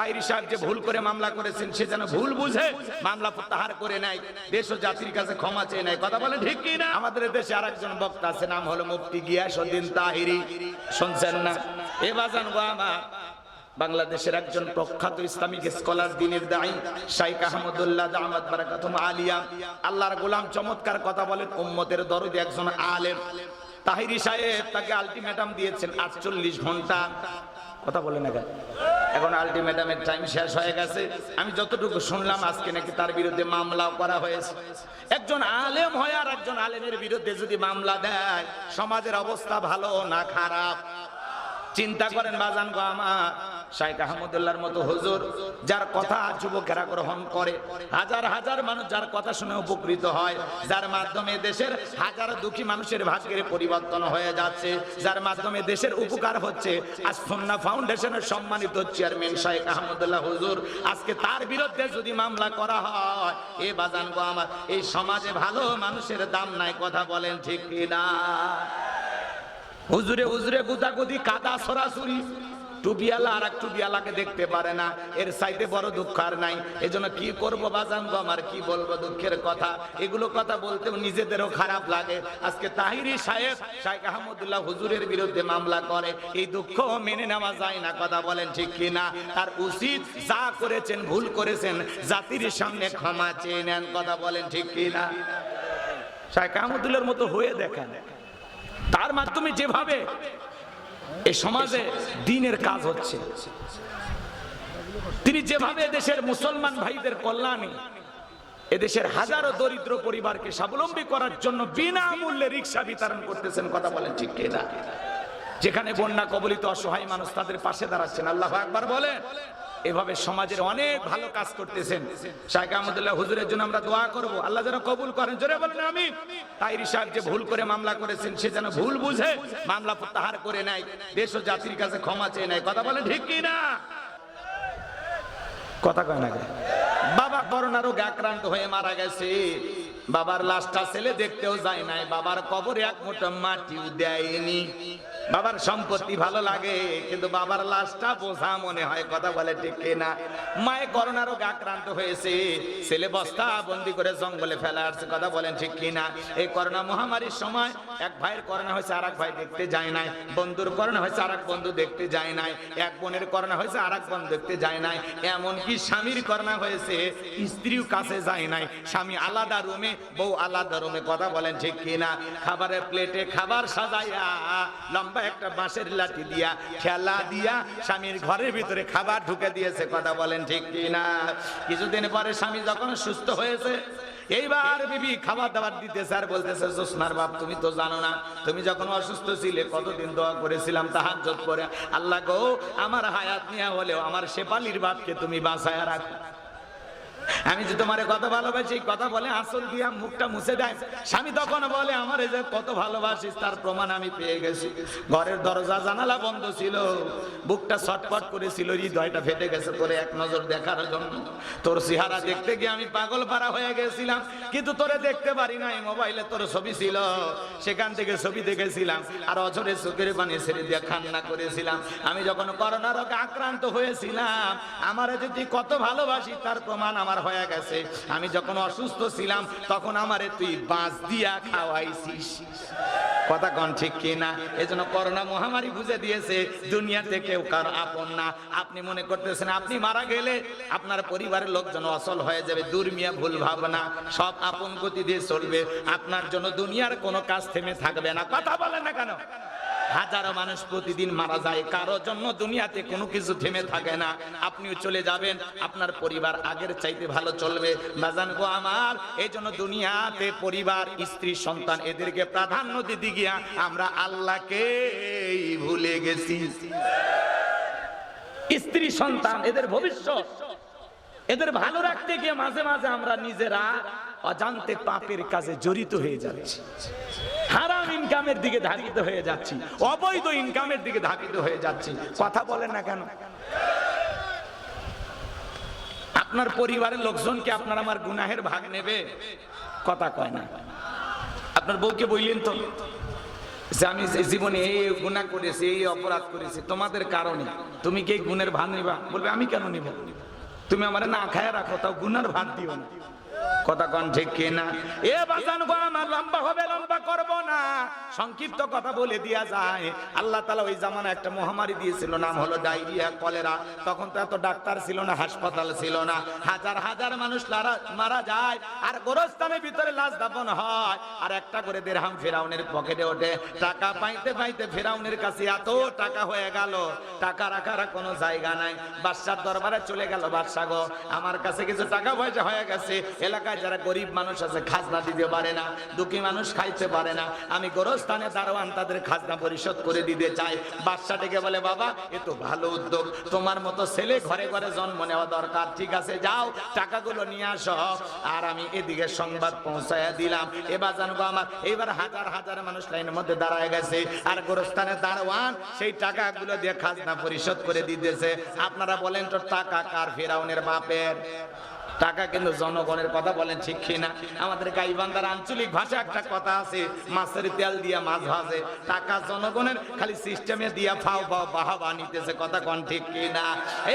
তাইরি সাহেব যে ভুল করে মামলা করেছেন, সে যেন ভুল বুঝে, মামলা প্রত্যাহার করে নেয়। দেশ ও জাতির কাছে ক্ষমা চেয়ে নেয়। কথা বলে ঠিক কি না আমাদের দেশে আরেকজন বক্তা আছে, নাম হলো মুফতি গিয়াসউদ্দিন তাহিরি। শুনছেন না? এ বাজান আমার। বাংলাদেশের একজন প্রখ্যাত ইসলামিক স্কলার, দিনের দায়ী, শাইখ আহমদুল্লাহ দামাত বারাকাতুম আলিয়া। আল্লাহর গোলাম চমৎকার কথা বলেন, উম্মতের দরদি একজন আলেম। তাহিরি সাহেব তাকে আলটিমেটাম দিয়েছেন, আটচল্লিশ ঘণ্টা। কথা বলে না কেন? এখন আলটিমেটামের টাইম শেষ হয়ে গেছে। আমি যতটুকু শুনলাম, আজকে নাকি তার বিরুদ্ধে মামলাও করা হয়েছে। একজন আলেম হয় আর একজন আলেমের বিরুদ্ধে যদি মামলা দেয়, সমাজের অবস্থা ভালো না খারাপ? চিন্তা করেন, বাজান গো আমার। শাইখ আহমদুল্লাহর মতো হুজুর, যার কথা যুবকেরা গ্রহণ করে। হাজার হাজার মানুষ যার কথা শুনে উপকৃত হয়, যার মাধ্যমে দেশের হাজার দুঃখী মানুষের ভাগ্যের পরিবর্তন হয়ে যাচ্ছে, যার মাধ্যমে দেশের উপকার হচ্ছে। আজ সুন্না ফাউন্ডেশনের সম্মানিত চেয়ারম্যান শাইখ আহমদুল্লাহ হুজুর, আজকে তার বিরুদ্ধে যদি মামলা করা হয়, এ বাজান গো আমার, এই সমাজে ভালো মানুষের দাম নাই, কথা বলেন ঠিক কিনা? হুজুরে হুজুরে গুদাগুদি, কাদা, সরাসরি। টুপিয়ালা আর এক টুপিয়ালাকে দেখতে পারে না। এর সাইতে বড় দুঃখ আর নাই। এজন্য কি করব বাজান গো আমার? কি বলব দুঃখের কথা? এগুলো কথা বলতেও নিজেদেরও খারাপ লাগে। আজকে তাহিরি সাহেব, শাইখ আহমদুল্লাহ হুজুরের বিরুদ্ধে মামলা করে। এই দুঃখ মেনে নেওয়া যায় না, কথা বলেন ঠিক কি না? তার উচিত যা করেছেন, ভুল করেছেন, জাতির সামনে ক্ষমা চেয়ে নেন, কথা বলেন ঠিক কি না? শাইখ আহমদুল্লাহর মতো হয়ে দেখেন। তার মাধ্যমে যেভাবে এই সমাজে দিনের কাজ হচ্ছে, তিনি যেভাবে দেশের মুসলমান ভাইদের কল্যাণে এদেশের হাজারো দরিদ্র পরিবারকে স্বাবলম্বী করার জন্য বিনামূল্যে রিক্সা বিতরণ করতেছেন, কথা বলেন ঠিক কিনা? যেখানে বন্যা কবলিত অসহায় মানুষ তাদের পাশে দাঁড়াচ্ছেন, আল্লাহ একবার বলেন। এভাবে সমাজের অনেক ভালো কাজ করতেছেন। শাইখ আহমদুল্লাহ হুজুরের জন্য আমরা দোয়া করব। আল্লাহ যেন কবুল করেন। জোরে বলেন আমি তাইরি সাহেব যে ভুল করে মামলা করেছেন, সে যেন ভুল বুঝে, মামলা প্রত্যাহার করে নেয়। দেশ ও জাতির কাছে ক্ষমা চেয়ে নেয়। কথা বলেন ঠিক কি না কথা কয় না বাবা করোনা রোগে আক্রান্ত হয়ে মারা গেছে। বাবার লাশটা ছেলে দেখতেও যায় নাই। বাবার কবরে এক মুঠো মাটিও দেয়নি। বাবার সম্পত্তি ভালো লাগে, কিন্তু বাবার লাশটা বোঝা মনে হয়, কথা বলে ঠিক না মায়ে করোনা রোগে আক্রান্ত হয়েছে, ছেলে বস্তা বন্দি করে জঙ্গলে ফেলা আসছে, কথা বলেন ঠিক কিনা। এই করোনা মহামারীর সময় এক ভাইয়ের করোনা হয়েছে আর ভাই দেখতে যায় নাই। বন্ধুর করোনা হয়েছে আর বন্ধু দেখতে যায় নাই। এক বোনের করোনা হয়েছে আর এক বোন দেখতে যায় নাই। এমনকি স্বামীর করোনা হয়েছে, স্ত্রীও কাছে যায় নাই। স্বামী আলাদা রুমে, বউ আলাদা রুমে, কথা বলেন ঠিক কিনা। খাবারের প্লেটে খাবার সাজাইয়া লম্বা একটা বাঁশের লাঠি দিয়া, খেলা দিয়া স্বামীর ঘরের ভিতরে খাবার ঢুকে দিয়েছে, কথা বলেন ঠিক কিনা? কিছুদিন পরে স্বামী যখন সুস্থ হয়েছে, এইবার বিবি খাবার দাবার দিতেছে আর বলতেছে জোসনার বাপ, তুমি তো জানো না, তুমি যখন অসুস্থ ছিলে, কতদিন দোয়া করেছিলাম তাহার করে। আল্লাহ গো, আমার হায়াত নিয়ে হলেও আমার শেপালির বাপকে তুমি বাঁচায় রাখো। আমি যে তোমার কত ভালোবাসি কথা বলে আসল দিয়া মুখটা মুছে দেয়। স্বামী তখন বলে, আমার যে কত ভালোবাসিস, তার প্রমাণ আমি পেয়ে গেছি। ঘরের দরজা, জানালা বন্ধ ছিল। বুকটা ছটপট করেছিল, হৃদয়টা ফেটে গেছে তোরে এক নজর দেখার জন্য। তোর চেহারা দেখতে গিয়ে আমি পাগল পারা হয়ে গেছিলাম, কিন্তু তোরে দেখতে পারি নাই, মোবাইলে তোর ছবি ছিল। সেখান থেকে ছবি দেখেছিলাম, আর অঝরে চোখের পানি ছেড়ে দিয়ে কান্না করেছিলাম। আমি যখন করোনা রোগে আক্রান্ত হয়েছিলাম, আমার যদি কত ভালোবাসি তার প্রমাণ আমার হয়ে গেছে। আমি যখন অসুস্থ ছিলাম, তখন আমারে তুই বাঁশ দিয়া খাওয়াইছিস। কথা কন ঠিক কিনা? এজন্য করোনা মহামারী বুঝে দিয়েছে, দুনিয়াতে কেউ কার আপন না। আপনি মনে করতেছেন, আপনি মারা গেলে আপনার পরিবারের লোকজন অসল হয়ে যাবে, দুর্মিয়া, ভুল ভাবনা, সব আপন গতি দিয়ে চলবে। আপনার জন্য দুনিয়ার কোনো কাজ থেমে থাকবে না। কথা বলেন না কেন? হাজারো মানুষ প্রতিদিন মারা যায়। কারও জন্য দুনিয়াতে কোনো কিছু থেমে থাকে না। আপনিও চলে যাবেন। আপনার পরিবার আগের চাইতে ভালো চলবে। বাজান গো আমার? এই জন্য দুনিয়াতে পরিবার, স্ত্রী, সন্তান এদেরকে প্রাধান্য দিতে গিয়া আমরা আল্লাহকে ভুলে গেছি। স্ত্রী, সন্তান এদের ভবিষ্যৎ। এদের ভালো রাখতে গিয়ে মাঝে মাঝে আমরা নিজেরা অজান্তে পাপের কাজে জড়িত হয়ে যাচ্ছি। হারাম ইনকামের দিকে ধাবিত হয়ে যাচ্ছি। অবৈধ ইনকামের দিকে ধাবিত হয়ে যাচ্ছি। কথা বলেন না কেন? আপনার পরিবারের লোকজন কি আপনার আমার গুনাহের ভাগ নেবে? কথা কয় না। আপনার বউকে বললেন তো যে আমি জীবনে এই গুণা করেছি, এই অপরাধ করেছি, তোমাদের কারণে। তুমি কি গুণের ভাত নিবা? বলবে, আমি কেন নিব? তুমি আমার না খায় রাখো, তাও গুনার ভাত দিও না। কথা কন ঠিক কি না এ বাজান গো, আমার লম্বা হবে, লম্বা করব না। সংক্ষিপ্ত কথা বলে দিয়া যায়। আল্লাহ তাআলা ওই জামানা একটা মহামারী দিয়েছিল, নাম হলো ডায়রিয়া, কলেরা। তখন তো এত ডাক্তার ছিল না, হাসপাতাল ছিল না। হাজার হাজার মানুষ মারা যায়, আর গোরস্থানের ভিতরে লাশ দাফন হয়। আর একটা করে দেড়হাম ফেরাউনের পকেটে ওঠে। টাকা পাইতে পাইতে ফেরাউনের কাছে এত টাকা হয়ে গেল। টাকা রাখার কোনো জায়গা নাই। বাদশার দরবারে চলে গেল, বাদশা গো, আমার কাছে কিছু টাকা পয়সা হয়ে গেছে। এলাকায় যারা গরিব মানুষ আছে, খাজনা দিতে পারে না, দুঃখী মানুষ খাইতে পারে না, আমি গোরস্থানে দারোয়ান তাদের খাজনা পরিশোধ করে দিতে চাই। ডেকে বলে, বাবা, এ তো ভালো উদ্যোগ। তোমার মতো ছেলে ঘরে ঘরে জন্ম নেওয়া দরকার। ঠিক আছে, যাও, টাকাগুলো নিয়ে আসো। আর আমি এদিকে সংবাদ পৌঁছায়া দিলাম। এবার জানব আমার, এবার হাজার হাজার মানুষ লাইনের মধ্যে দাঁড়ায় গেছে। আর গোরস্থানে দারোয়ান সেই টাকাগুলো দিয়ে খাজনা পরিশোধ করে দিতেছে। আপনারা বলেন তো, টাকা কার ফেরাউনের বাপের? টাকা কিন্তু জনগণের কথা বলেন, ঠিক কিনা? আমাদের গাইবান্ধার আঞ্চলিক ভাষা একটা কথা আছে, মাছের তেল দিয়া মাছ ভাজে, টাকা জনগণের খালি সিস্টেমে দিয়া ফাও ফাও বাহাবা নিতেছে, কথা কোন ঠিক কিনা?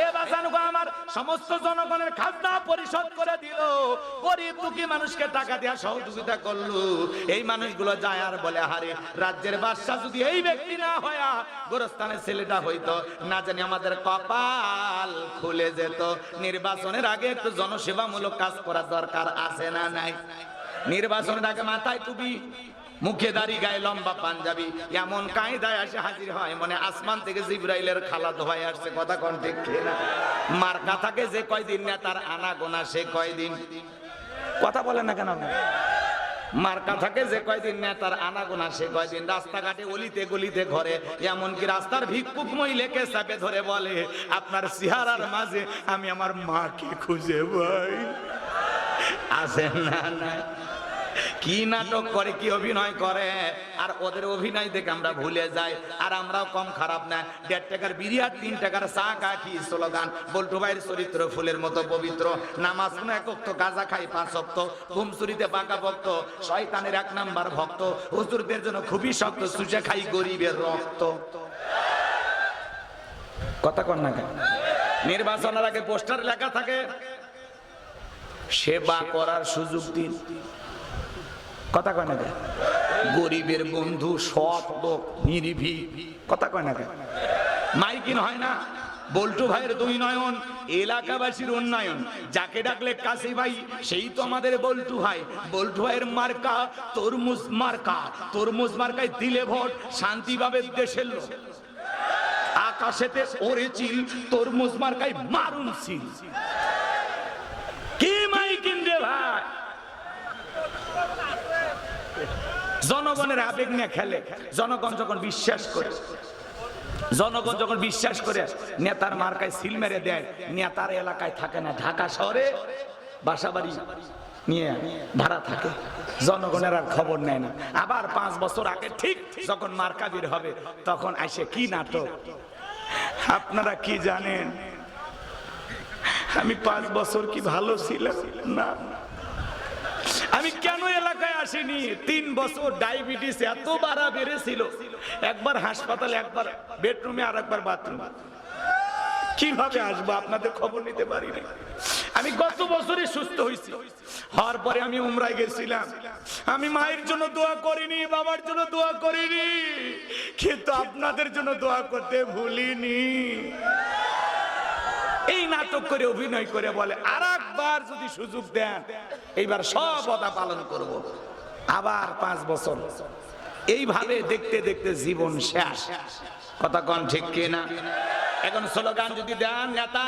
এ বাঁচানো গো আমার, সমস্ত জনগণের খাজনা পরিশোধ করে দিল। গরিব দুঃখী মানুষকে টাকা দেওয়া সহযোগিতা করল। এই মানুষগুলো যায় আর বলে হারে রাজ্যের বাদশাহ যদি এই ব্যক্তি না হয়া, গোরস্থানের ছেলেটা হইতো, না জানি আমাদের কপাল খুলে যেত। নির্বাচনের আগে একটু জনসেবামূলক কাজ করা দরকার আছে না নাই? নির্বাচন ডাকে মাথায় তুবি মুখে দাড়ি, গায়ে লম্বা পাঞ্জাবি, এমন কায়দায় আসে হাজির হয় মানে আসমান থেকে জিব্রাইলের খালা ধোয়াই আসছে, কথা কন ঠিক না মার্কা থাকে যে কয়দিন না তার আনা গোনা সে কয়দিন? কথা বলে না কেন? মার্কা থাকে যে কয়দিন নেতার আনাগোনা, সে কয়দিন রাস্তাঘাটে অলিতে গলিতে ঘরে। এমনকি রাস্তার ভিক্ষুক মহিলাকে চাপে ধরে বলে, আপনার চেহারার মাঝে আমি আমার মাকে খুঁজে পাই। আসেন না না। কি নাটক করে, কি অভিনয় করে? আর ওদের অভিনয় দেখে আমরা ভুলে যাই। আর আমরাও কম খারাপ না। দেড় টাকার বিরিয়ার তিন টাকার চা কাঠি, স্লোগান, বল্টু ভাইয়ের চরিত্র ফুলের মতো পবিত্র। নামাজ শুনে এক অক্ত গাজা খাই পাঁচ অক্ত। ঘুম চুরিতে বাঁকা ভক্ত, শয়তানের এক নাম্বার ভক্ত। হুজুরদের জন্য খুবই শক্ত সুচে খাই গরিবের রক্ত। কথা কর না কেন? নির্বাচনের আগে পোস্টার লেখা থাকে, সেবা করার সুযোগ দিন। কথা কয় না গরিবের বন্ধু, সৎ লোক নিরিভি কথা কয় না কেন? মাইকিন হয় না, বল্টু ভাইয়ের দুই নয়ন, এলাকাবাসীর উন্নয়ন। যাকে ডাকলে কাশি ভাই, সেই তো আমাদের বল্টু ভাই। বল্টু ভাইয়ের মার্কা, তরমুজ মার্কা। তরমুজ মার্কায় দিলে ভোট, শান্তিভাবে দেশের লোক। আকাশেতে ওরে চিল, তরমুজ মার্কায় মারুন সিল কি মাইকিন রে ভাই জনগণের আবেগ নিয়ে খেলে, জনগণ যখন বিশ্বাস করে, জনগণ যখন বিশ্বাস করে, নেতার মার্কায় সিল মেরে দেয়, নেতার এলাকায় থাকে না, ঢাকা শহরে বাসা বাড়ি নিয়ে ভাড়া থাকে, জনগণের আর খবর নেয় না। আবার পাঁচ বছর আগে ঠিক যখন মার্কা বের হবে, তখন আসে কি নাটক? আপনারা কি জানেন? আমি পাঁচ বছর কি ভালো ছিলাম? না। আমি কেন এলাকায় আসিনি? তিন বছর ডায়াবেটিস এত বাড়া বেড়েছিল। একবার হাসপাতালে, একবার বেডরুমে, আর একবার বাথরুমে। কীভাবে আসব? আপনাদের খবর নিতে পারি না আমি গত বছরে সুস্থ হয়েছি। হওয়ার পরে আমি উমরায় গেছিলাম। আমি মায়ের জন্য দোয়া করিনি, বাবার জন্য দোয়া করিনি। কিন্তু আপনাদের জন্য দোয়া করতে ভুলিনি। এই নাটক করে অভিনয় করে বলে আর একবার যদি সুযোগ দেন, এইবার সব কথা পালন করব। আবার পাঁচ বছর। এইভাবে দেখতে দেখতে জীবন শেষ। কথা কন ঠিক কিনা? এখন স্লোগান যদি দেন, নেতা,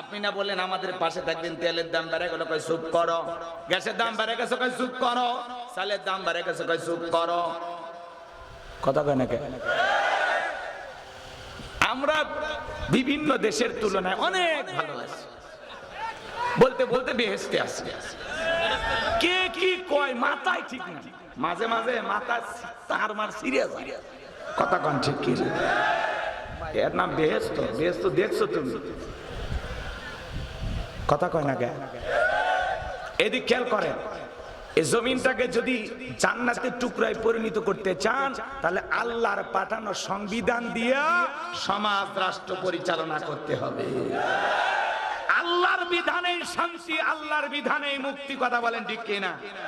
আপনি না বললেন আমাদের পাশে থাকবেন, তেলের দাম বেড়ে গেল, কয় চুপ করো। গ্যাসের দাম বেড়ে গেছে, কয় চুপ করো। চালের দাম বেড়ে গেছে, কয় চুপ করো। কথা কয় নাকি আমরা বিভিন্ন দেশের তুলনায় অনেক ভালো আছি বলতে বলতে বেহেস্তে আছি। কে কি কয় মাথায় ঠিক না। মাঝে মাঝে মাথা তার মার সিরিয়াস কথা কন ঠিক কি এর নাম বেহেস্ত বেহেস্ত দেখছ তুমি? কথা কয় না কে? এদিক খেয়াল করেন। এই জমিনটাকে যদি জান্নাতের টুকরায় পরিণত করতে চান, তাহলে আল্লাহর পাঠানো সংবিধান দিয়া সমাজ রাষ্ট্র পরিচালনা করতে হবে। আল্লাহর বিধানে শান্তি, আল্লাহর বিধানে মুক্তি, কথা বলেন ঠিক কিনা?